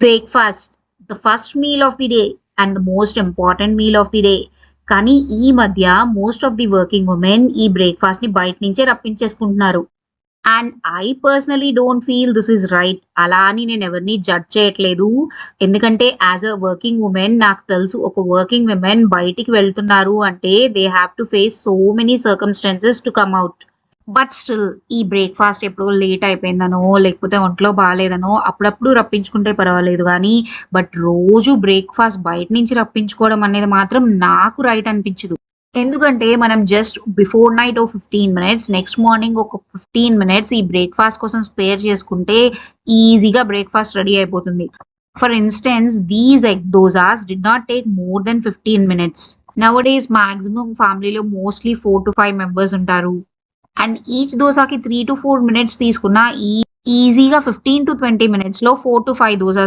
Breakfast the first meal of the day and the most important meal of the day కానీ ఈ మధ్య most of the working women ఈ బ్రేక్ఫాస్ట్ని బయట నుంచే రప్పించేసుకుంటున్నారు. And I personally don't feel this is right అలా అని నేను ఎవరిని జడ్జ్ చేయట్లేదు. ఎందుకంటే యాజ్ అ వర్కింగ్ ఉమెన్ నాకు తెలుసు ఒక వర్కింగ్ ఉమెన్ బయటికి వెళ్తున్నారు అంటే they have to face so many circumstances to come out but still ఈ బ్రేక్ఫాస్ట్ ఎప్పుడో లేట్ అయిపోయిందనో లేకపోతే ఒంట్లో బాగాలేదనో అప్పుడప్పుడు రప్పించుకుంటే పర్వాలేదు కానీ బట్ రోజు బ్రేక్ఫాస్ట్ బయట నుంచి రప్పించుకోవడం అనేది మాత్రం నాకు రైట్ అనిపించదు. ఎందుకంటే మనం జస్ట్ బిఫోర్ నైట్ ఓ ఫిఫ్టీన్ మినిట్స్ నెక్స్ట్ మార్నింగ్ ఒక ఫిఫ్టీన్ మినిట్స్ ఈ బ్రేక్ఫాస్ట్ కోసం స్పేర్ చేసుకుంటే ఈజీగా బ్రేక్ఫాస్ట్ రెడీ అయిపోతుంది. For instance these egg dosas do not take more than fifteen minutes nowadays maximum ఫ్యామిలీలో mostly four to five members ఉంటారు. And each దోసాకి three to four minutes తీసుకున్న ఈ ఈజీగా ఫిఫ్టీన్ టు ట్వంటీ మినిట్స్లో ఫోర్ టు ఫైవ్ దోసాస్